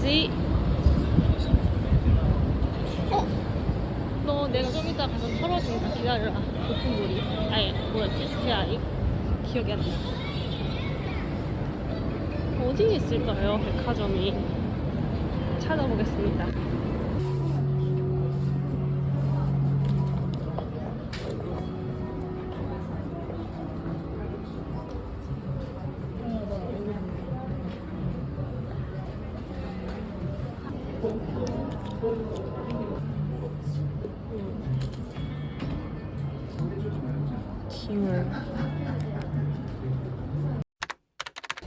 낚시. 어? 너 내가 좀 이따 가서 털어주니까 기다려라. 도톤보리. 아니, 뭐였지? 스테아리? 기억이 안 나. 어디에 있을까요? 백화점이. 찾아보겠습니다.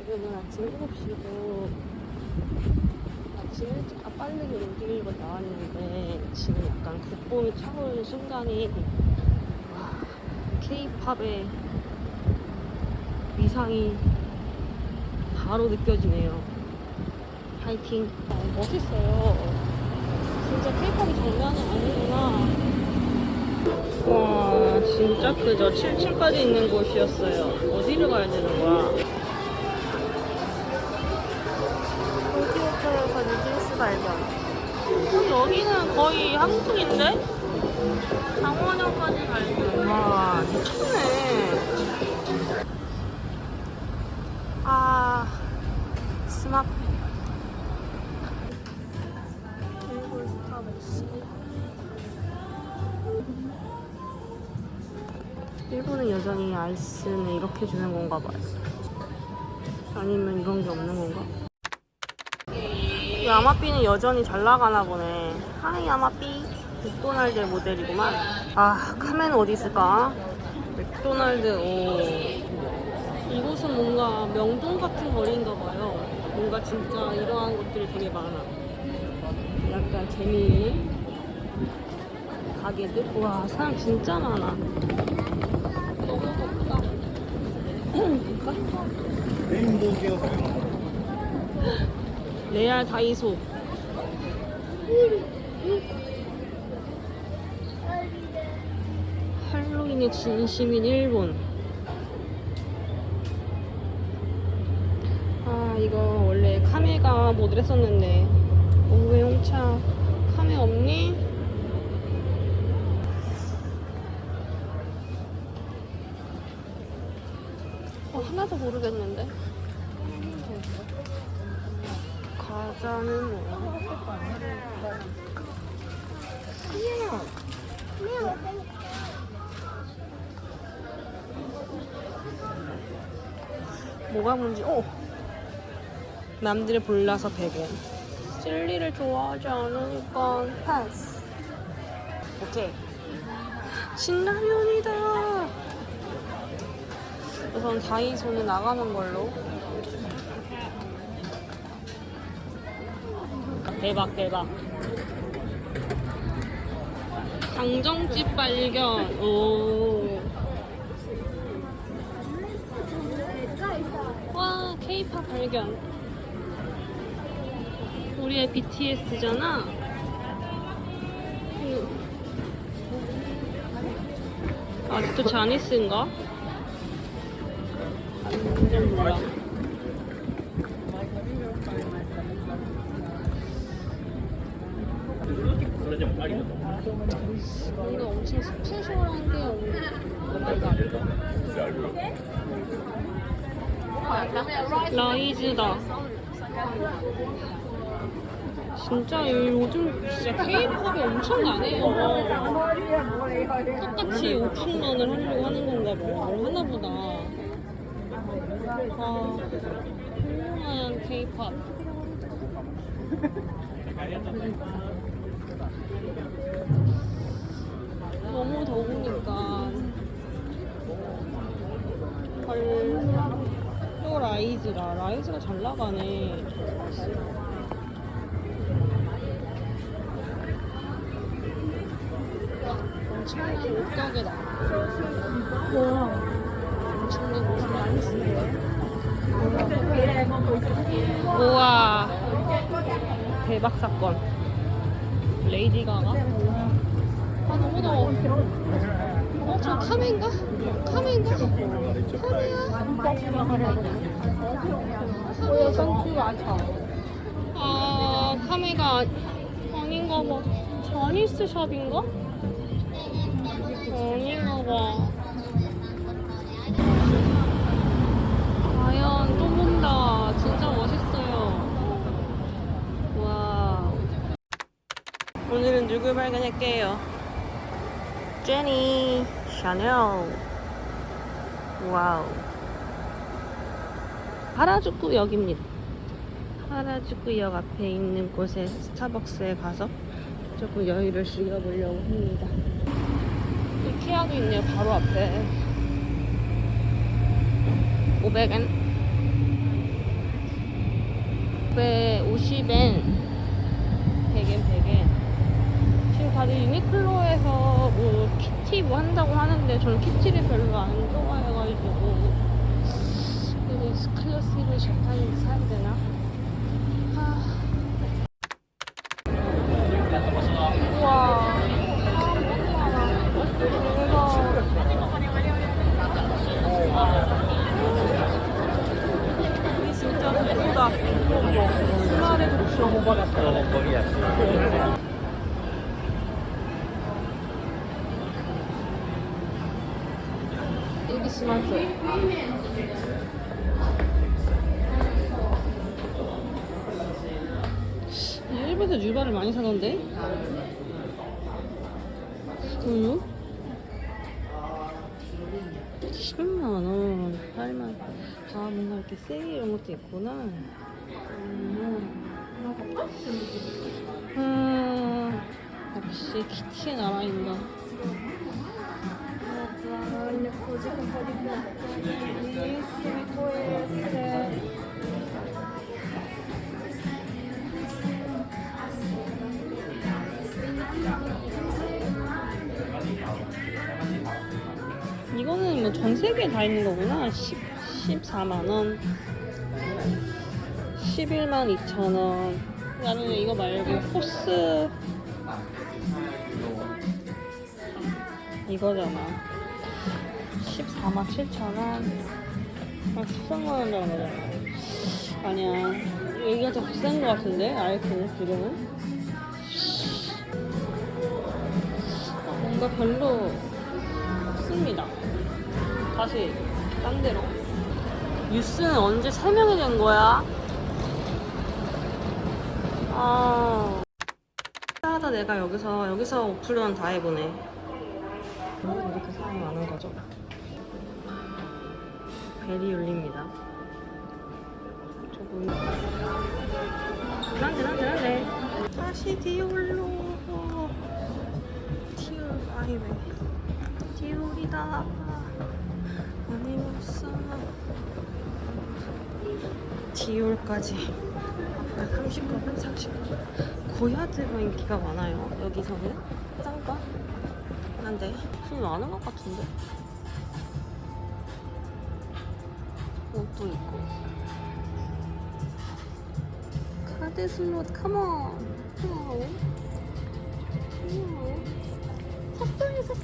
지금은 아침 7시고 아침 일찍 아, 빠르게 움직이려고 나왔는데 지금 약간 국뽕이 차오르는 순간이 케이팝의 위상이 바로 느껴지네요. 파이팅. 어, 멋있어요. 진짜 케이팝이 장난이 아니구나. 와 진짜 크죠 7층까지 있는 곳이었어요 어디를 가야 되는 거야 여기는 거의 한국인데? 장원영까지 발견 와 미쳤네 아 스마트 일본 스타벅스 일본은 여전히 아이스는 이렇게 주는 건가 봐요. 아니면 이런 게 없는 건가? 이 아마삐는 여전히 잘 나가나 보네. 하이 아마삐. 맥도날드 모델이구만. 아, 카멘 어디 있을까? 맥도날드, 오. 이곳은 뭔가 명동 같은 거리인가 봐요. 뭔가 진짜 이러한 것들이 되게 많아. 약간 재미있는 가게들? 와, 사람 진짜 많아. 너무 덥다. 레 알 다이소. 할로윈의 진심인 일본. 아 이거 원래 카메가 모델 했었는데 오후에 홍차 카메 없니? 어, 하나도 모르겠는데. 과자는 뭐? 뭐가 뭔지, 오! 남들을 골라서 100원. 젤리를 좋아하지 않으니까 패스. 오케이. 신라면이다. 우선 다이소는 나가는 걸로. 대박 대박. 강정집 발견. 오. 와 케이팝 발견. 우리의 BTS잖아. 아직도 자니스인가? 완전 몰라. 뭔가 엄청 스페셜한 게 없는 라이즈다. 진짜 요즘 진짜 케이팝이 엄청나네요. 똑같이 오픈런을 하려고 하는 건가 봐. 뭘 하나 보다. 아, 훌륭한 케이팝. 너무 더우니까 헐. 또 라이즈라. 라이즈가 잘 나가네. 엄청 고가게다. 엄청난 곳을 많이 쓰네. 우와. 대박 사건. 레이디 가가? 아, 너무 더워. 어, 저 카메인가? 카메인가? 카메야. 아, 카메가 아- 아닌가 봐. 자니스 샵인가? 아닌가 봐. 과연 또 본다. 진짜 멋있어요. 와. 누굴 발견할게요? 제니 샤넬. 와우. 하라주쿠역입니다. 하라주쿠역 앞에 있는 곳에 스타벅스에 가서 조금 여유를 즐겨보려고 합니다. 이케아도 있네요, 바로 앞에. 500엔? 150엔. 100엔, 100엔. 다들 유니클로에서 뭐 키티 뭐 한다고 하는데 저는 키티를 별로 안 좋아해가지고 그래도 클래식을 적당히 사야 되나? 아. 우와. 이 진짜 예쁘다. 스마레 독쇼. 여기 스마트. 일본에서 뉴바를 많이 사던데? 우유? 10만원, 8만원. 아, 뭔가 이렇게 세일 이런 것도 있구나. 음. 음, 역시 키티의 나라인가. 이거는 뭐 전 세계에 다 있는 거구나. 10, 14만원. 11만 2천원. 나는 이거 말고 코스. 이거잖아. 14만 7천원. 아, 13만원 정도. 아니야. 여기가 더 비싼 거 같은데? 아이폰 지금은? 아, 뭔가 별로 없습니다. 다시 딴 데로. 뉴스는 언제 설명이 된 거야? 아. 하다 내가 여기서 여기서 오플런 다 해보네. 이렇게 사람이 많은 거죠. 벨이 울립니다. 조금. 난데 난데 난데. 다시 디올로. 디올 아이웨. 디올이다. 아니었어. 디올까지 39분, 39분. 고야드가 인기가 많아요. 여기서는 싼가? 한데 좀 많은 것 같은데. 옷도 있고. 카드 슬롯 컴온. 컴온. 컴온. 샀어요, 샀어. 아,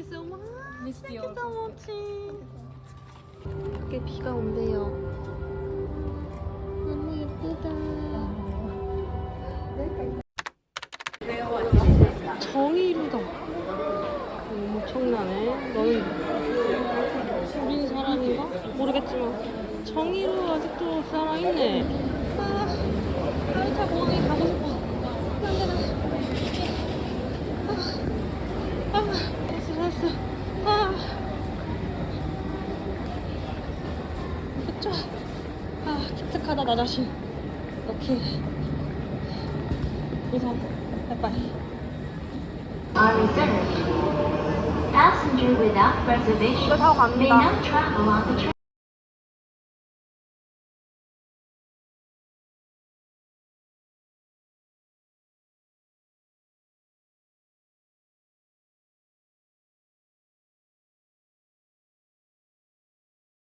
you so much. Miss Thank you so much. 이렇게 비가 온대요. 너무 예쁘다. 정의루다. 엄청나네. 너는 우린 사람인가? 모르겠지만 정의루 아직 또 살아있네. 아, 하루차 공항에 가고 싶어. 안 돼, 나. 아, 아, 됐어, 됐어. 아. 그쵸? 아, 기특하다, 나 자신. 오케이. 우선, 빠이빠이. are reserved. Passenger without reservation may not travel on the train.